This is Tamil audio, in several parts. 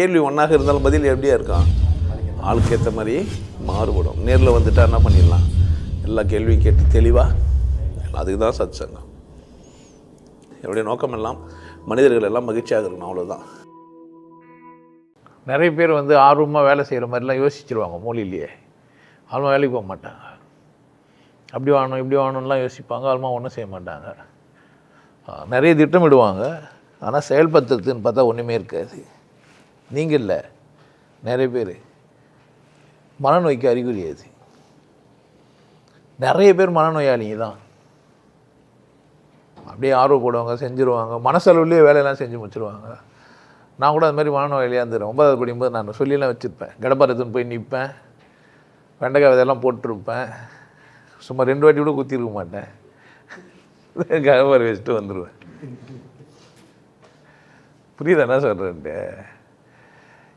கேள்வி ஒன்றாக இருந்தாலும் பதில் எப்படியா இருக்கான் ஆளுக்கு ஏற்ற மாதிரி மாறுபடும். நேரில் வந்துட்டா என்ன பண்ணிடலாம்? எல்லா கேள்வியும் கேட்டு தெளிவாக அதுக்கு தான் சத் சங்கம் என்னுடைய நோக்கம் எல்லாம் மனிதர்கள் எல்லாம் மகிழ்ச்சியாக இருக்கணும் அவ்வளோதான் நிறைய பேர் வந்து ஆர்வமாக வேலை செய்கிற மாதிரிலாம் யோசிச்சிருவாங்க மூலையிலேயே ஆல்மா வேலைக்கு போக மாட்டாங்க. அப்படி வாங்கணும் இப்படி வாங்கணும்லாம் யோசிப்பாங்க. ஆல்மா ஒன்றும் செய்ய மாட்டாங்க. நிறைய திட்டமிடுவாங்க. ஆனால் செயல்படுத்துறதுன்னு பார்த்தா ஒன்றுமே இருக்காது. நீங்கள் இல்லை நிறைய பேர். மனநோய்க்கு அறிகுறி அது நிறைய பேர் மனநோயாளிங்க தான். அப்படியே ஆர்வம் போடுவாங்க செஞ்சுருவாங்க. மனசளவுலேயே வேலையெல்லாம் செஞ்சு முடிச்சிருவாங்க. நான் கூட அது மாதிரி மனநோயாளியாக இருந்துடும் ஒன்பதாவது படிக்கும்போது நான் சொல்லிலாம் வச்சுருப்பேன். கடப்பாரத்துன்னு போய் நிற்பேன் வெண்டைக்காய் விதையெல்லாம் போட்டிருப்பேன். சும்மா ரெண்டு வாட்டி கூட குத்திருக்க மாட்டேன். கடப்பாரை வச்சுட்டு வந்துடுவேன் புரியுதா என்ன சொல்கிறேன்ட்டு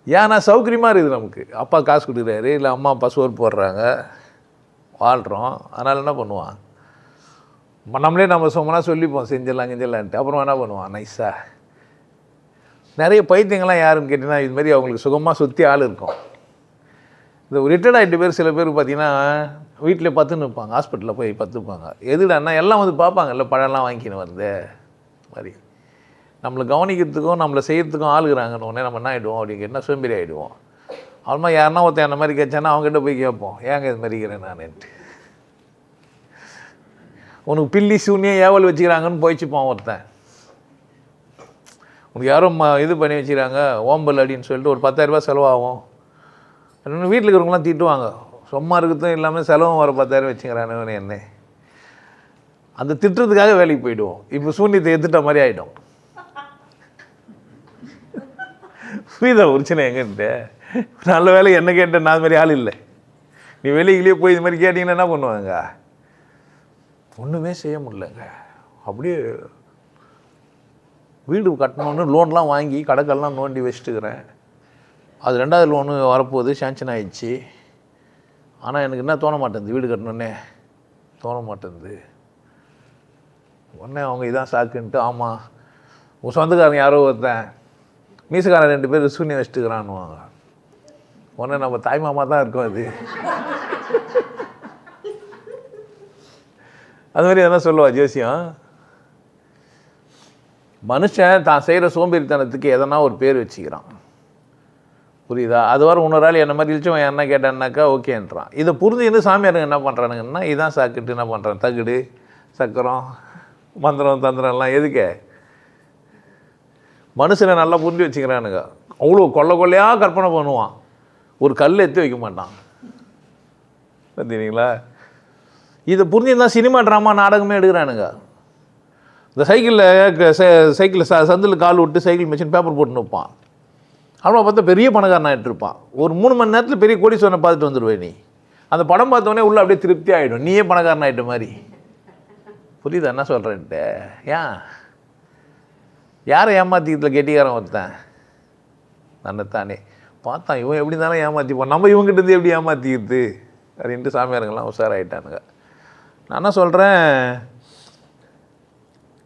ஏன்னா சௌகரியமாக இருக்குது நமக்கு. அப்பா காசு கொடுக்குறாரு இல்லை அம்மா அப்பா சோறு போடுறாங்க. வாழ்கிறோம் அதனால் என்ன பண்ணுவான்? நம்மளே நம்ம சும்மா சொல்லிப்போம் செஞ்சிடலாம் செஞ்சிடலான்ட்டு அப்புறம் என்ன பண்ணுவான்? நைஸாக நிறைய பைத்தியங்கள்லாம் யாருன்னு கேட்டிங்கன்னா இதுமாரி அவங்களுக்கு சுகமாக சுற்றி ஆள் இருக்கும். இந்த ரிட்டையர்ட் ஆகிட்டு பேர் சில பேர் பார்த்தீங்கன்னா வீட்டில் பத்துன்னு இருப்பாங்க ஹாஸ்பிட்டலில் போய் பத்துப்பாங்க. எதுடான்னா எல்லாம் வந்து பார்ப்பாங்கல்ல பழம்லாம் வாங்கிக்கின்னு வருது மாதிரி. நம்மளை கவனிக்கிறதுக்கும் நம்மளை செய்கிறதுக்கும் ஆளுகிறாங்கன்னு உடனே நம்ம என்ன ஆகிடுவோம் அப்படிங்க என்ன சோம்பேறி ஆகிடுவோம் அப்புறமா யாருன்னா ஒருத்தன் அந்த மாதிரி கேட்டானா அவங்ககிட்ட போய் கேட்போம். ஏங்க இது மாதிரி இருக்கிறேன் நான்ட்டு உனக்கு பில்லி சூனியம் ஏவல் வச்சுக்கிறாங்கன்னு போயிச்சுப்பான் ஒருத்தன். உனக்கு யாரோ இது பண்ணி வச்சுக்கிறாங்க ஓம்பல் அப்படின்னு சொல்லிட்டு ஒரு பத்தாயிரரூபா செலவாகும். இன்னும் வீட்டில் இருக்கிறவங்களாம் திட்டுவாங்க. சும்மா இருக்கிறதும் இல்லாமல் செலவும் வர பத்தாயிரம் வச்சுக்கிறானு என்ன. அந்த திட்டுறதுக்காக வேலைக்கு போயிடுவோம். இப்போ சூன்யத்தை எடுத்துட்ட மாதிரி ஆகிடும் புரியுதா பிரச்சனை எங்கிட்ட நல்ல வேலை என்ன கேட்டேன் நான் அது மாதிரி ஆள் இல்லை. நீ வெளியிலேயே போய் இது மாதிரி கேட்டிங்கன்னா என்ன பண்ணுவாங்க? ஒன்றுமே செய்ய முடியலங்க. அப்படியே வீடு கட்டணுன்னு லோன்லாம் வாங்கி கடைக்கெல்லாம் நோண்டி வச்சுட்டுக்கிறேன். அது ரெண்டாவது லோனு வரப்போகுது சேங்ஷன் ஆகிடுச்சு ஆனால் எனக்கு என்ன தோண மாட்டேங்குது வீடு கட்டணுன்னே தோண மாட்டேங்குது. உடனே அவங்க இதான் சாக்குன்ட்டு ஆமாம் உன் சொந்தக்காரன் யாரோ ஒருத்தன். மீசுக்காரன் ரெண்டு பேர் சூன்யம் வச்சுட்டுக்கிறான்னுவாங்க. உடனே நம்ம தாய் மாமா தான் இருக்கோம் அது. அது மாதிரி எதனா சொல்லுவா ஜோசியம்? மனுஷன் தான் செய்கிற சோம்பேறித்தனத்துக்கு எதனா ஒரு பேர் வச்சுக்கிறான். புரியுதா? அது வர இன்னொரு ஆள் என்ன மாதிரி இழிச்சவன் என்ன கேட்டான்னாக்கா ஓகேன்றான். இதை புரிஞ்சுன்னு சாமியாருங்க என்ன பண்ணுறானுங்கன்னா இதான் சாக்கிட்டு என்ன பண்ணுறான் தகுடு சக்கரம் மந்திரம் தந்திரம்லாம் எதுக்கு? மனுஷனை நல்லா புரிஞ்சு வச்சுக்கிறானுங்க. அவ்வளோ கொள்ளை கொள்ளையாக கற்பனை பண்ணுவான். ஒரு கல் எடுத்து வைக்க மாட்டான். பார்த்தீங்களா இதை புரிஞ்சுருந்தா சினிமா ட்ராமா நாடகமே எடுக்கிறானுங்க. இந்த சைக்கிளில் சைக்கிளில் ச சந்தில் கால் விட்டு சைக்கிள் மிஷின் பேப்பர் போட்டு நிற்பான் அவனை பார்த்தா பெரிய பணக்காரன் ஆகிட்டு இருப்பான் ஒரு மூணு மணி நேரத்தில் பெரிய கோடீஸ்வரனை பார்த்துட்டு வந்துடுவேன் நீ. அந்த படம் பார்த்தோன்னே உள்ள அப்படியே திருப்தி ஆகிடும் நீயே பணக்காரன் ஆகிட்ட மாதிரி. புரியுதா? என்ன சொல்கிறேன்ட்டு ஏன்? யாரை ஏமாத்திக்கிறதுல கெட்டிக்காரன் ஒருத்தன். தன்னைத்தானே. பார்த்தான் இவன் எப்படி இருந்தாலும் ஏமாற்றிப்பான் நம்ம இவங்ககிட்ட இருந்து எப்படி ஏமாற்றிக்கிறது அப்படின்ட்டு சாமியாருங்கெல்லாம் உஷாராயிட்டானுங்க. நான் என்ன சொல்கிறேன்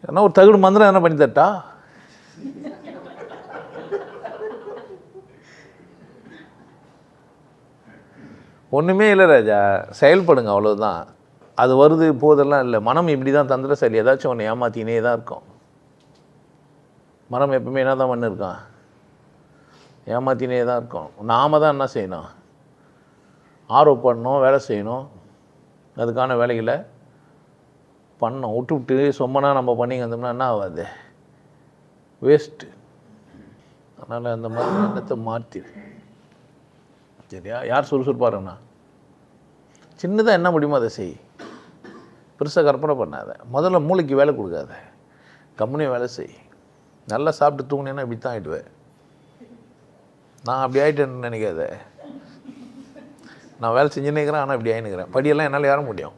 என்ன ஒரு தகுடு மந்திரம் என்ன பண்ணி தட்டா? ஒன்றுமே இல்லை ராஜா. செயல்படுங்க அவ்வளோதான் அது வருது போதெல்லாம் இல்லை. மனம் இப்படி தான் தந்திரசாலி. ஏதாச்சும் ஒன்று ஏமாத்தினே தான் இருக்கும். மரம் எப்பவுமே என்ன தான் பண்ணிருக்கான்? ஏமாத்தினே தான் இருக்கும். நாம் தான் என்ன செய்யணும்? ஆர்வம் பண்ணணும் வேலை செய்யணும். அதுக்கான வேலைகளை பண்ணோம். விட்டு விட்டு சொம்மனா நம்ம பண்ணிங்க வந்தோம்னா என்ன ஆகாது? வேஸ்ட்டு அதனால் அந்த மாதிரி எண்ணத்தை மாற்றிடு சரியா? யார் சுறுசுறுப்பாருண்ணா சின்னதாக என்ன முடியுமோ அதை செய். பெருசாக கற்பனை பண்ணாத. முதல்ல மூளைக்கு வேலை கொடுக்காத. கம்பெனியும் வேலை செய். நல்லா சாப்பிட்டு தூங்கினேன்னா இப்படி தான் ஆகிடுவேன் நான் அப்படி ஆகிட்டேன்னு நினைக்காத. நான் வேலை செஞ்சுன்னு இருக்கிறேன் ஆனால் இப்படி ஆகினுக்கிறேன் படியெல்லாம் என்னால் ஏற முடியும்.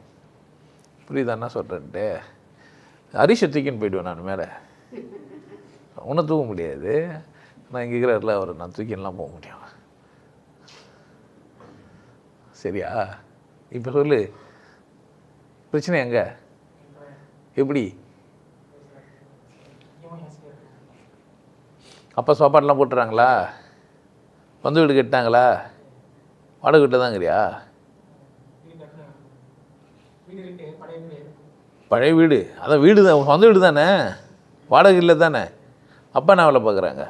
புரியுதா என்ன சொல்கிறேன்ட்டு அரிஷை தூக்கின்னு போயிடுவேன் நான் மேலே. உன்னை தூக்க முடியாது. நான் இங்கே இருக்கிற அவரை நான் தூக்கின்லாம் போக முடியும். சரியா? இப்போ சொல்லு. பிரச்சனை எங்கே? எப்படி? அப்பா சாப்பாடெலாம் போட்டுறாங்களா? சொந்த வீடு கட்டினாங்களா? வாடகை வீட்டில் தாங்கிறியா பழைய வீடு. அதான் வீடு தான். சொந்த வீடு தானே? வாடகை இல்லை தானே? அப்பா நான் வேலை பார்க்குறாங்க?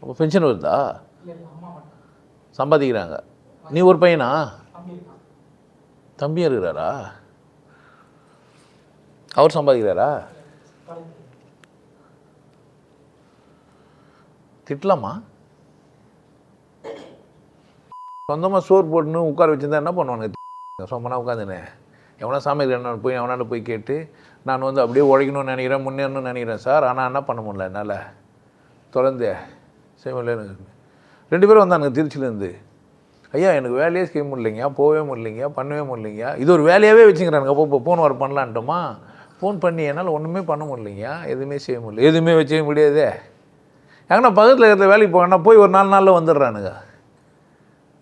அப்போ பென்ஷன் வருதா? சம்பாதிக்கிறாங்க. நீ ஒரு பையனா? தம்பியாக இருக்கிறாரா? அவர் சம்பாதிக்கிறாரா? திட்டலாமா? சொந்தமாக சோறு போட்டுன்னு உட்கார வச்சுருந்தா என்ன பண்ணுவானுங்க? சொம்மனா உட்காந்துனே எவனா சாமி என்ன போய் எவனாண்ட போய் கேட்டு நான் வந்து அப்படியே உழைக்கணும்னு நினைக்கிறேன் முன்னேறணும்னு நினைக்கிறேன் சார். ஆனால் என்ன பண்ண முடியல என்னால்? தொடர்ந்து செய்ய முடியல ரெண்டு பேரும் வந்தானுங்க திருச்சியிலேருந்து ஐயா எனக்கு வேலையே செய்ய முடியலைங்க போகவே முடியலைங்க பண்ணவே முடியலைங்க இது ஒரு வேலையாகவே வச்சுக்கிறானுங்க. அப்போ இப்போ ஃபோன் வர பண்ணலான்ட்டோமா? ஃபோன் பண்ணி என்னால் ஒன்றுமே பண்ண முடியலைங்க எதுவுமே செய்ய முடியல. எதுவுமே வச்சுக்க முடியாதே. எங்கன்னா பக்கத்தில் இருக்கிற வேலைக்கு போகணும்னா போய் ஒரு நாலு நாளில் வந்துடுறானுங்க.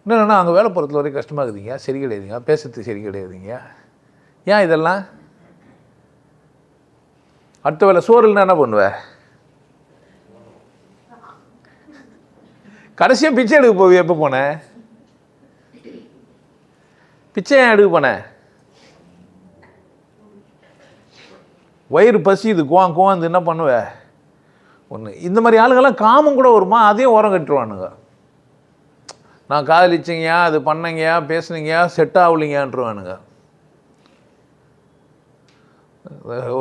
என்னென்னா அங்கே வேலை போகிறதுல வரைக்கும் கஷ்டமாக இருக்குதுங்க சரி கிடையாதுங்க. பேசுறது சரி கிடையாதுங்க. ஏன் இதெல்லாம்? அடுத்த வேலை சோறு இல்லைன்னா என்ன பண்ணுவேன் கடைசியாக பிச்சை எடுக்க போவிய? எப்போ போனேன் பிச்சை ஏன் எடுக்க போனேன் வயிறு பசி இது குவான் குவாந்து என்ன பண்ணுவ? ஒன்று இந்த மாதிரி ஆளுங்கள்லாம் காமம் கூட வருமா? அதையும் உரம் கட்டுருவானுங்க. நான் காதலிச்சிங்கயா? அது பண்ணங்கயா? பேசுனீங்கயா? செட் ஆகலிங்கன்றுவானுங்க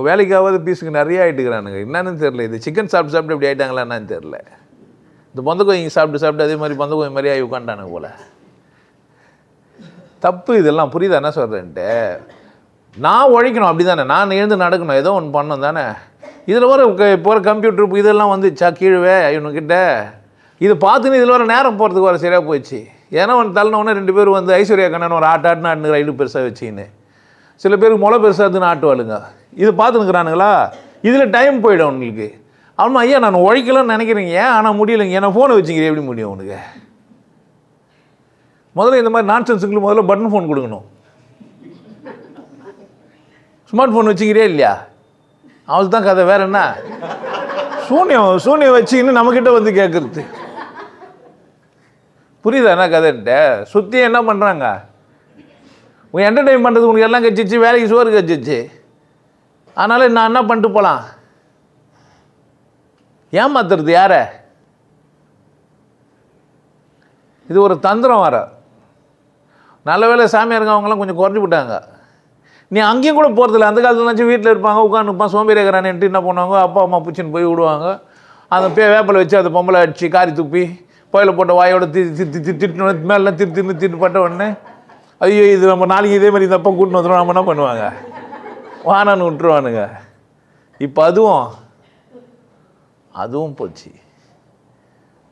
வேலைக்காவது பீஸுக்கு நிறைய ஆகிட்டுக்கிறானுங்க என்னன்னு தெரில இது சிக்கன் சாப்பிட்டு சாப்பிட்டு இப்படி ஆகிட்டாங்களா என்னன்னு தெரில இந்த பொந்த கோயிங்க சாப்பிட்டு சாப்பிட்டு அதே மாதிரி பொந்த கோயில் மாதிரி ஆகி உட்காண்டானுங்க போல. தப்பு இதெல்லாம். புரியுதா? என்ன சொல்கிறேன்ட்டு நான் உழைக்கணும். அப்படி தானே நான் எழுந்து நடக்கணும். ஏதோ ஒன்று பண்ணணும் தானே. இதில் வர போகிற கம்ப்யூட்டர் இதெல்லாம் வந்துச்சா கீழே இவனுக்கிட்ட. இது பார்த்துன்னு இதில் வர நேரம் போகிறதுக்கு வர சரியாக போயிடுச்சு. ஏன்னா ஒன்று தள்ளினோடனே ரெண்டு பேரும் வந்து ஐஸ்வர்யா கண்ணன் ஒரு ஆட்டு ஆட்டுன்னு ஆட்டுனுங்கிற ஐடு பெருசாக வச்சுக்கின்னு. சில பேருக்கு முளை பெருசாக இருக்குன்னு ஆட்டுவாளுங்க. இது பார்த்துனுக்குறானுங்களா இதில் டைம் போயிடும் உங்களுக்கு ஆமாம் ஐயா நான் உழைக்கலன்னு நினைக்கிறீங்க. ஆனால் முடியலைங்க. ஏன்னா ஃபோனை வச்சுக்கிறேன் எப்படி முடியும் உனக்கு முதல்ல இந்த மாதிரி நான்சென்ஸுங்களுக்கு முதல்ல பட்டன் ஃபோன் கொடுக்கணும். ஸ்மார்ட் ஃபோன் வச்சுக்கிறியா இல்லையா? அவள் தான் கதை வேற என்ன? சூன்யம் சூன்யம் வச்சுக்கின்னு நம்மக்கிட்ட வந்து கேட்குறது புரியுதா என்ன கதைன்ட்டு சுற்றி என்ன பண்ணுறாங்க உன் என்டர்டைன் பண்ணுறது உனக்கு எல்லாம் கச்சிச்சு வேலைக்கு சோறு கச்சிச்சு. அதனால் நான் என்ன பண்ணிட்டு போகலாம் ஏமாத்துறது யாரை? இது ஒரு தந்திரம் வர நல்ல வேலை சாமியாருங்க அவங்களாம் கொஞ்சம் குறைஞ்சி விட்டாங்க நீ அங்கேயும் கூட போகிறதில்ல அந்த காலத்துலனாச்சும் வீட்டில் இருப்பாங்க உட்காந்துருப்பான் சோம்பேறியாகிறான்ட்டு என்ன பண்ணுவாங்க? அப்பா அம்மா பிடிச்சின்னு போய் விடுவாங்க. அந்த பே வேப்பில் வச்சு அந்த பொம்பளை அடித்து காரி துப்பி புயல போட்ட வாயோட தி தி தி தி திட்டு மேலே திரு திரு திட்டு பட்ட உடனே ஐயோ இது நம்ம நாளைக்கு இதே மாதிரி இந்த அப்பா கூட்டின்னு வந்துடும் நம்ம என்ன பண்ணுவாங்க? வானான்னு விட்டுருவானுங்க. இப்போ அதுவும் அதுவும் போச்சு.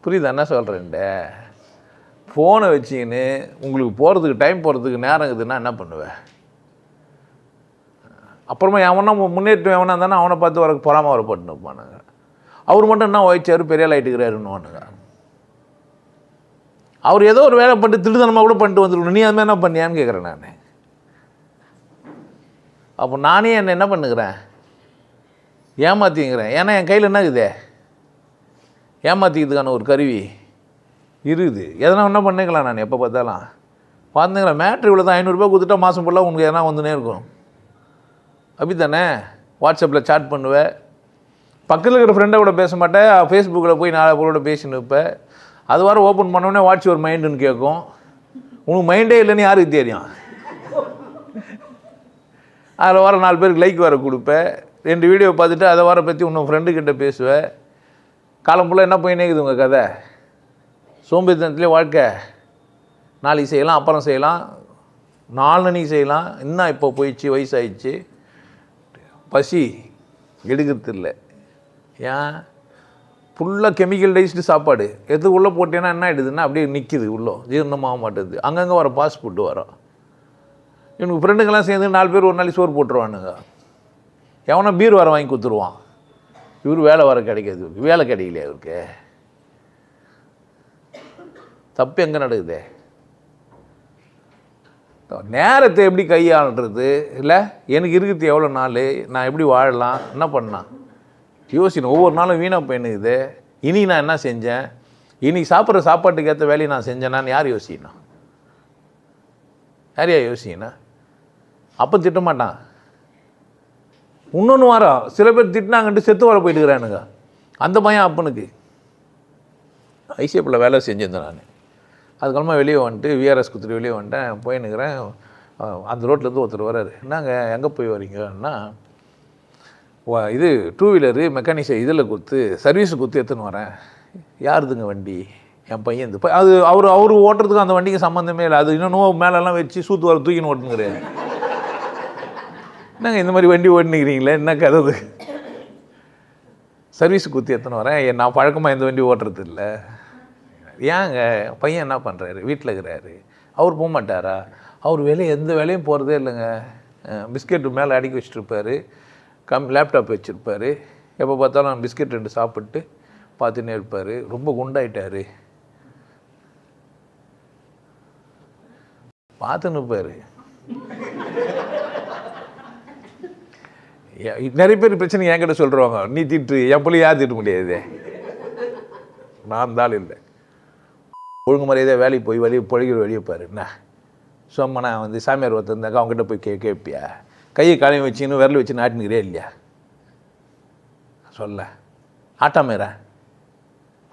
புரியுதா? என்ன சொல்கிறேன்டே ஃபோனை வச்சுக்கின்னு உங்களுக்கு போகிறதுக்கு டைம் போகிறதுக்கு நேரம் இருக்குதுன்னா என்ன பண்ணுவேன் அப்புறமா எவனா முன்னேற்றம் எவனா இருந்தானே அவனை பார்த்து வரக்கு பொறாமல் வரப்பட்டு இருப்பானுங்க அவர் மட்டும் என்ன ஓய்ச்சாரு பெரிய ஆள் ஆகிட்டுக்கிறாருன்னுவானுங்க அவர் ஏதோ ஒரு வேலை பண்ணிட்டு திருத்தனமாக கூட பண்ணிட்டு வந்துருக்கணும். நீ அது மாதிரி என்ன பண்ணியான்னு கேட்குறேன் நான். அப்போ நானே என்ன என்ன பண்ணுகிறேன்? ஏமாத்திங்கிறேன். ஏன்னா என் கையில் என்ன இருக்குது? ஏமாத்திக்கிறதுக்கான ஒரு கருவி இருக்குது. எதனா என்ன பண்ணிக்கலாம் நான் எப்போ பார்த்தாலும். பார்த்துங்களேன் மேட்ரு இவ்வளோ தான் ஐநூறுரூபா கொடுத்துட்டா மாதம் ஃபுல்லாக உங்களுக்கு எதனா வந்துனே இருக்கும். அப்படி தானே வாட்ஸ்அப்பில் சாட் பண்ணுவேன் பக்கத்தில் இருக்கிற ஃப்ரெண்டை கூட பேச மாட்டேன். ஃபேஸ்புக்கில் போய் நாலு பேரோட பேசின்னு இருப்பேன் அது வாரம் ஓப்பன் பண்ணோடனே வாட்ச் ஒரு மைண்டுன்னு கேட்கும் உனக்கு மைண்டே இல்லைன்னு யாருக்கு தெரியும்? அதில் வர நாலு பேருக்கு லைக் வர கொடுப்பேன் ரெண்டு வீடியோ பார்த்துட்டு அதை வர பற்றி இன்னும் ஃப்ரெண்டுக்கிட்ட பேசுவேன் காலம் ஃபுல்லாக என்ன போய் நேக்குது உங்கள் கதை? சோம்பேறித்தனத்துலேயே வாழ்க்கை. நாளைக்கு செய்யலாம் அப்புறம் செய்யலாம். நாலனைக்கு செய்யலாம். இன்னும் இப்போ போயிடுச்சு வயசாயிடுச்சு. பசி எடுக்கிறது இல்லை ஏன் ஃபுல்லாக கெமிக்கல் டைஸ்டு சாப்பாடு. எது உள்ளே போட்டேன்னா என்ன ஆகிடுதுன்னா அப்படியே நிற்கிது உள்ளே. ஜீரணமாக மாட்டேது. அங்கங்கே வர பாஸ் ஃபுட்டு வரும் இவனுக்கு ஃப்ரெண்டுங்கெல்லாம் சேர்ந்து நாலு பேர் ஒரு நாளைக்கு சோறு போட்டுருவானுங்க. எவனா பீர் வர வாங்கி கொடுத்துருவான். இவர் வேலை வர கிடைக்காது. இவருக்கு வேலை கிடைக்கலையா இவருக்கு? தப்பு எங்கே நடக்குது? நேரத்தை எப்படி கையாளுறது? இல்லை எனக்கு இருக்கிறது எவ்வளோ நாள்? நான் எப்படி வாழலாம்? என்ன பண்ணலாம்? யோசிக்கணும். ஒவ்வொரு நாளும் வீணாக போயினுக்குது. இனி நான் என்ன செஞ்சேன்? இன்னைக்கு சாப்பிட்ற சாப்பாட்டுக்கு ஏற்ற வேலையை நான் செஞ்சேனான்னு யார் யோசிக்கணும்? யாரையா யோசிக்கணும்? அப்போ திட்ட மாட்டான். இன்னொன்று வாரம் சில பேர் திட்டினாங்கன்ட்டு செத்து வர போயிட்டுக்கிறானுங்க. அந்த பையன் அப்பனுக்கு. ஐசிஎஃப்பில் வேலை செஞ்சிருந்தேன் நான். அதுக்கப்புறமா வெளியே வந்துட்டு விஆர்எஸ் கொடுத்துட்டு வெளியே வந்துட்டேன். போயின்னுக்கிறேன் அந்த ரோட்லேருந்து ஒருத்தர் வர்றாரு. நாங்கள் எங்கே போய் வரீங்கன்னா இது டூ வீலரு மெக்கானிக்ஸை இதில் கொடுத்து சர்வீஸ் கொடுத்து எடுத்துன்னு வரேன். யாருதுங்க வண்டி? என் பையன் இந்த அது அவர் அவர் ஓட்டுறதுக்கு அந்த வண்டிக்கு சம்மந்தமே இல்லை. அது இன்னும் மேலெல்லாம் வச்சு சூத்து வர தூக்கின்னு ஓட்டுங்கிறாரு நாங்கள் இந்த மாதிரி வண்டி ஓட்டுனுக்கிறீங்களே? என்ன கதவு? இது? சர்வீஸ் குத்தி எத்தனை வரேன். நான் பழக்கமாக இந்த வண்டி ஓட்டுறது இல்லை ஏங்க பையன் என்ன பண்ணுறாரு வீட்டில் இருக்கிறாரு. அவர் போக மாட்டாரா? அவர் வேலையை எந்த வேலையும் போகிறதே இல்லைங்க. பிஸ்கெட்டு மேலே அடுக்கி வச்சுருப்பார். கம் லேப்டாப் வச்சுருப்பாரு. எப்போ பார்த்தாலும் பிஸ்கெட் ரெண்டு சாப்பிட்டு பார்த்துன்னே இருப்பார். ரொம்ப குண்டாயிட்டார். பார்த்துன்னு இருப்பார். நிறைய பேர் பிரச்சனை என்கிட்ட சொல்கிறவங்க நீ திட்டு என் பிள்ளை யார் திட்ட முடியாது? நான் தான் இல்லை. ஒழுங்கு மரியாதையாக வேலைக்கு போய் வெளியே பொழுகிற வெளியே பாரு என்ன? சும்மா நான் வந்து சாமியார் ஒருத்தருந்தாக்கா அவங்ககிட்ட போய் கே கேட்பியா? கையை காலையும் வச்சுன்னு விரல் வச்சு நாட்டினுக்கிறே இல்லையா? சொல்ல. ஆட்டாமேரா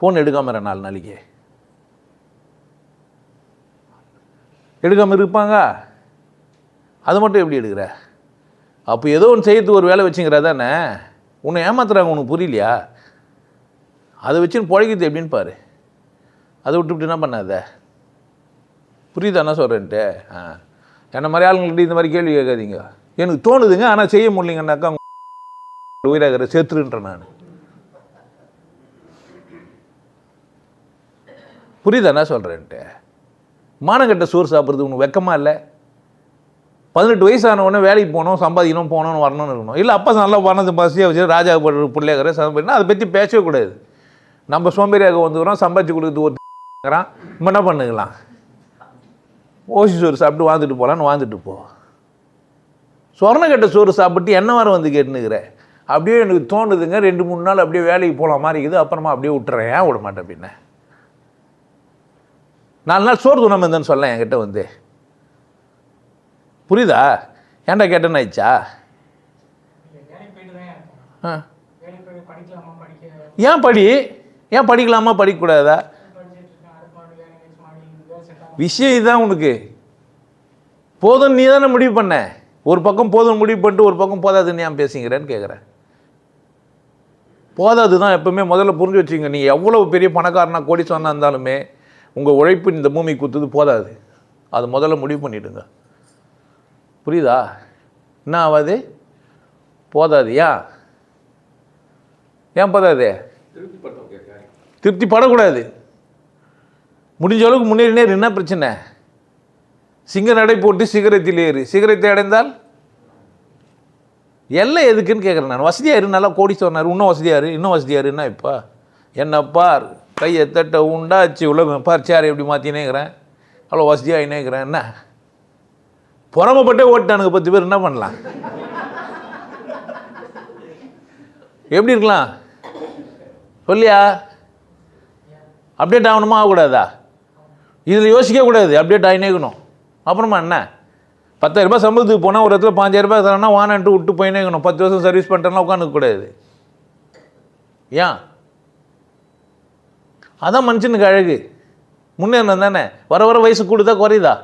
ஃபோன் எடுக்காமற நாலு நாளைக்கு. எடுக்காமல் இருப்பாங்க. அது மட்டும் எப்படி எடுக்கிற? அப்போ ஏதோ ஒன்று செய்யறதுக்கு ஒரு வேலை வச்சுங்கிற தானே? உன்னை ஏமாத்துறாங்க உனக்கு புரியலையா? அதை வச்சுன்னு பழகிது எப்படின்னு பாரு. அதை விட்டுவிட்டு என்ன பண்ணாத? புரியுதா என்ன சொல்கிறேன்ட்டு ஆ. என்ன மாதிரி ஆளுங்கள்ட்ட இந்த மாதிரி கேள்வி கேட்காதீங்க. எனக்கு தோணுதுங்க ஆனால் செய்ய முடியலங்கன்னாக்கா உயிராகிற சேர்த்துருன்றேன் நான். புரியுதா என்ன சொல்கிறேன்ட்டு மானங்கட்ட சோறு சாப்பிட்றது உனக்கு வெக்கமாக இல்லை? பதினெட்டு வயசானவொடனே வேலைக்கு போகணும் சம்பாதிக்கணும் போகணும்னு வரணும்னு இருக்கணும். இல்லை அப்பா நல்லா பணத்தை பசியாக வச்சு ராஜா பிள்ளையாக்கிற சம்பாதிக்கணும் அதை பற்றி பேசவே கூடாது. நம்ம சோம்பேறியாக வந்துக்கிறோம் சம்பாதிச்சு கொடுக்குறது ஒருத்தரான் நம்ம என்ன பண்ணுக்கலாம்? ஓசி சோறு சாப்பிட்டு வாழ்ந்துட்டு போகலான்னு வாழ்ந்துட்டு போ. சொர்ணக்கட்ட சோறு சாப்பிட்டு என்ன வாரம் வந்து கேட்டுனுக்கிற? அப்படியே எனக்கு தோணுதுங்க. ரெண்டு மூணு நாள் அப்படியே வேலைக்கு போகலாம் மாதிரி இருக்குது. அப்புறமா அப்படியே விட்டுறேன். ஏன் விட மாட்டேன் பின்ன? நாலு நாள் சோறு துணாம இருந்தேன்னு சொல்ல என்கிட்ட வந்து. புரியுதா? ஏன்டா கேட்டேன்னு ஆயிடுச்சா? ஏன் படி? ஏன் படிக்கலாமா? படிக்கக்கூடாதா படிச்சுட்டு இருக்கேன் அடுத்த மாடி வேலை எங்கேயாச்சும் மாடி வேலை செட் ஆகும் விஷயம் இதுதான் உனக்கு. போதும் நீ தானே முடிவு பண்ண. ஒரு பக்கம் போதும் முடிவு பண்ணிட்டு ஒரு பக்கம் போதாதுன்னு ஏன் பேசுங்கிறேன்னு கேட்குறேன் போதாது தான் எப்பவுமே முதல்ல புரிஞ்சு வச்சுங்க நீ எவ்வளோ பெரிய பணக்காரனா கோடீஸ்வரனா இருந்தாலுமே உங்கள் உழைப்பு இந்த பூமி குத்துது போதாது. அது முதல்ல முடிவு பண்ணிவிடுங்க புரியுதா? என்ன ஆகாது போதாது ஏன் ஏன் போதாது திருப்தி படக்கூடாது முடிஞ்ச அளவுக்கு முன்னேறினே என்ன பிரச்சனை? சிங்க நடை போட்டு சிகரத்தில் ஏறு. சிகரத்தை அடைந்தால்? எல்லாம் எதுக்குன்னு கேட்குறேன் நான். வசதியாக இரு நல்லா கோடி சொன்னார் இன்னும் வசதியாக இரு இன்னும் வசதியாக இருன்னா இப்போ? என்ன பார். கையை தட்ட உண்டாச்சு. உலகம் பார். சேர் எப்படி மாற்றினேங்கிறேன் அவ்வளோ வசதியாக இணைக்கிறேன் என்ன? புறமப்பட்டே ஓட்டானுங்க பத்து பேர். என்ன பண்ணலாம்? எப்படி இருக்கலாம்? சொல்லியா? அப்டேட் ஆகணுமா? ஆகக்கூடாதா? இதில் யோசிக்க கூடாது அப்டேட் ஆகினேக்கணும் அப்புறமா என்ன? பத்தாயிரம் ரூபாய் சம்பளத்துக்கு போனால் ஒரு இடத்துல பாஞ்சாயிரரூபா ரூபாய் தரேன்னா வானான்ட்டு விட்டு போயினே இருக்கணும். பத்து வருஷம் சர்வீஸ் பண்ணுறேன்னா உட்காந்துக்கூடாது ஏன்? அதான் மனுஷனுக்கு அழகு. முன்னேறணும் தானே? வர வர வயசு கூடுதா குறையுதா?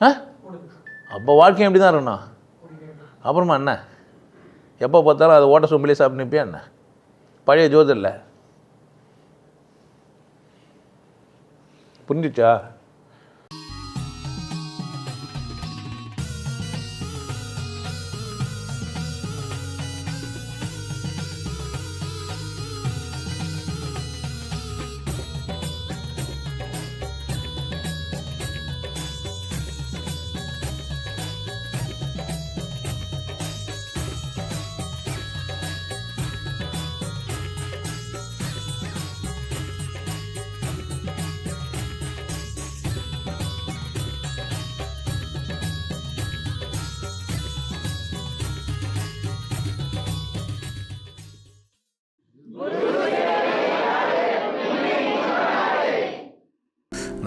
ஆ? அப்போ வாழ்க்கை எப்படி தான் இருக்கணும்? அப்புறமா என்ன? எப்போ பார்த்தாலும் அதை ஓட்ட சொம்பிலே சாப்பிட்டு நிற்பியா என்ன? பழைய ஜோதி இல்லை புரிஞ்சிச்சா